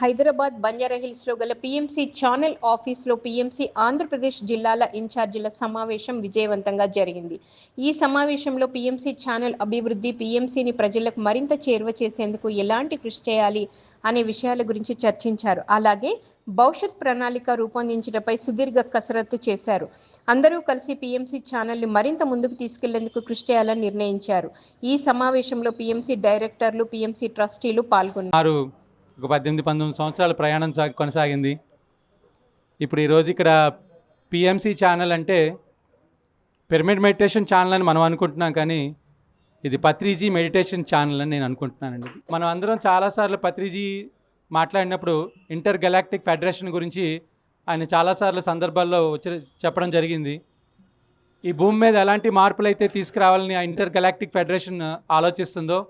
హైదరాబాద్ బంజారాహిల్స్లో గల PMC channel ఆఫీస్లో పీఎంసీ ఆంధ్రప్రదేశ్ జిల్లాల ఇన్ఛార్జీల సమావేశం విజయవంతంగా జరిగింది. ఈ సమావేశంలో పీఎంసీ ఛానల్ అభివృద్ధి పీఎంసీని ప్రజలకు మరింత చేరువ చేసేందుకు ఎలాంటి కృషి చేయాలి అనే విషయాల గురించి చర్చించారు. అలాగే భవిష్యత్ ప్రణాళిక రూపొందించడంపై సుదీర్ఘ కసరత్తు చేశారు. అందరూ కలిసి పీఎంసీ ఛానల్ని మరింత ముందుకు తీసుకెళ్ళేందుకు కృషి చేయాలని నిర్ణయించారు. ఈ సమావేశంలో పీఎంసీ డైరెక్టర్లు పీఎంసీ ట్రస్టీలు పాల్గొన్నారు. ఒక పద్దెనిమిది పంతొమ్మిది సంవత్సరాల ప్రయాణం సా కొనసాగింది. ఇప్పుడు ఈరోజు ఇక్కడ పిఎంసి ఛానల్ అంటే పిరమిడ్ మెడిటేషన్ ఛానల్ అని మనం అనుకుంటున్నాం కానీ ఇది పత్రిజీ మెడిటేషన్ ఛానల్ అని నేను అనుకుంటున్నానండి. మనం అందరం చాలాసార్లు పత్రిజీ మాట్లాడినప్పుడు ఇంటర్ గెలాక్టిక్ ఫెడరేషన్ గురించి ఆయన చాలాసార్లు సందర్భాల్లో వచ్చి చెప్పడం జరిగింది. ఈ భూమి మీద ఎలాంటి మార్పులు అయితే తీసుకురావాలని ఆ ఇంటర్ గెలాక్టిక్ ఫెడరేషన్ ఆలోచిస్తుందో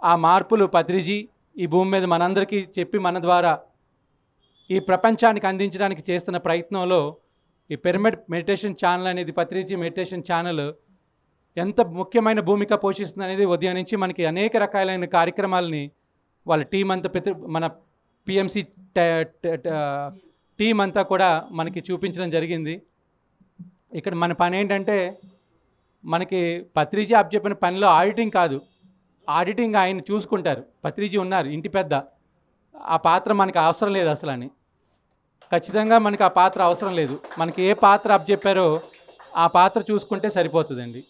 ఆ మార్పులు పత్రిజీ ఈ భూమి మీద మనందరికీ చెప్పి మన ద్వారా ఈ ప్రపంచానికి అందించడానికి చేస్తున్న ప్రయత్నంలో ఈ పిరమిడ్ మెడిటేషన్ ఛానల్ అనేది పత్రిజీ మెడిటేషన్ ఛానల్ ఎంత ముఖ్యమైన భూమిక పోషిస్తుంది అనేది ఉదయం నుంచి మనకి అనేక రకాలైన కార్యక్రమాలని వాళ్ళ టీం అంతా ప్రతి మన పిఎంసి టీం అంతా కూడా మనకి చూపించడం జరిగింది. ఇక్కడ మన పని ఏంటంటే మనకి పత్రిజీ అప్ చెప్పిన పనిలో ఆడిటింగ్ కాదు. ఆడిటింగ్ ఆయన చూసుకుంటారు. పత్రిజీ ఉన్నారు ఇంటి పెద్ద. ఆ పాత్ర మనకి అవసరం లేదు అసలు అని ఖచ్చితంగా మనకు ఆ పాత్ర అవసరం లేదు. మనకి ఏ పాత్ర అప్ చెప్పారో ఆ పాత్ర చూసుకుంటే సరిపోతుందండి.